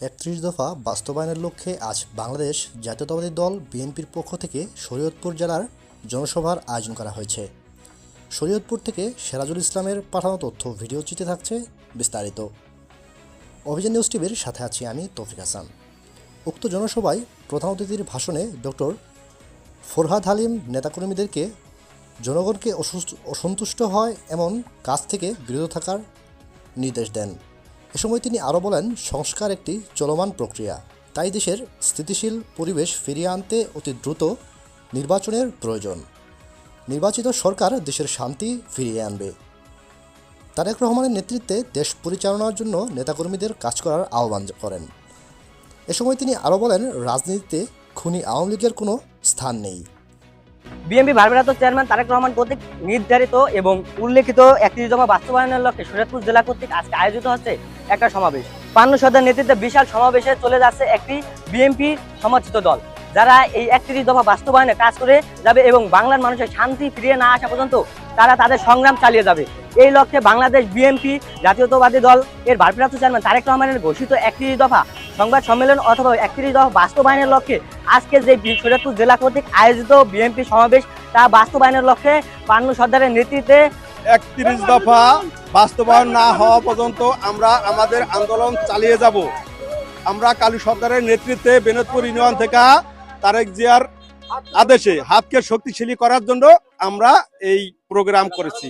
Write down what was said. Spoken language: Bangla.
একত্রিশ দফা বাস্তবায়নের লক্ষ্যে আজ বাংলাদেশ জাতীয়তাবাদী দল বিএনপির পক্ষ থেকে শরীয়তপুর জেলার জনসভার আয়োজন করা হয়েছে। শরীয়তপুর থেকে সেরাজুল ইসলামের পাঠানো তথ্য ভিডিও চিত্রে থাকছে বিস্তারিত। অভিযান নিউজ টিভির সাথে আছি আমি তৌফিক হাসান। উক্ত জনসভায় প্রধান অতিথির ভাষণে ডক্টর ফরহাদ হালিম নেতাকর্মীদেরকে জনগণকে অসুস্থ- অসন্তুষ্ট হয় এমন কাজ থেকে বিরত থাকার নির্দেশ দেন। এ সময় তিনি আরও বলেন, সংস্কার একটি চলমান প্রক্রিয়া। তাই দেশের স্থিতিশীল পরিবেশ ফিরিয়ে আনতে অতি দ্রুত নির্বাচনের প্রয়োজন। নির্বাচিত সরকার দেশের শান্তি ফিরিয়ে আনবে। তারেক রহমানের নেতৃত্বে দেশ পরিচালনার জন্য নেতাকর্মীদের কাজ করার আহ্বান করেন। এ সময় তিনি আরও বলেন, রাজনীতিতে খুনি আওয়ামী লীগের কোনো স্থান নেই। বিএনপি ভারপ্রাপ্ত চেয়ারম্যান তারেক রহমান কর্তৃক নির্ধারিত এবং উল্লেখিত একত্রিশ জমা বাস্তবায়নের লক্ষ্যে শরীয়তপুর জেলা কর্তৃক আজকে আয়োজিত হচ্ছে একটা সমাবেশ। পান্ন সদর নেতৃত্বে বিশাল সমাবেশে চলে যাচ্ছে একটি বিএনপি সমর্থিত দল। যারা এই একত্রিশ দফা বাস্তবায়নে কাজ করে যাবে এবং বাংলার মানুষের শান্তি ফিরিয়ে না আসা পর্যন্ত তারা তাদের সংগ্রাম চালিয়ে যাবে। এই লক্ষ্যে বাংলাদেশ বিএনপি জাতীয়তাবাদী দল এর ভারপ্রাপ্ত চেয়ারম্যান তারেক রহমানের ঘোষিত একত্রিশ দফা সংবাদ সম্মেলন অথবা একত্রিশ দফা বাস্তবায়নের লক্ষ্যে আজকে যে শরীয়তপুর জেলা কর্তৃক আয়োজিত বিএনপি সমাবেশ তা বাস্তবায়নের লক্ষ্যে পান্নু সর্দারের নেতৃত্বে একত্রিশ দফা বাস্তবায়ন না হওয়া পর্যন্ত আমরা আমাদের আন্দোলন চালিয়ে যাব। আমরা কালী সরকারের নেতৃত্বে বেনতপুর ইউনিয়ন থেকে তারেক জিয়ার আদেশে হাতকে শক্তিশালী করার জন্য আমরা এই প্রোগ্রাম করেছি।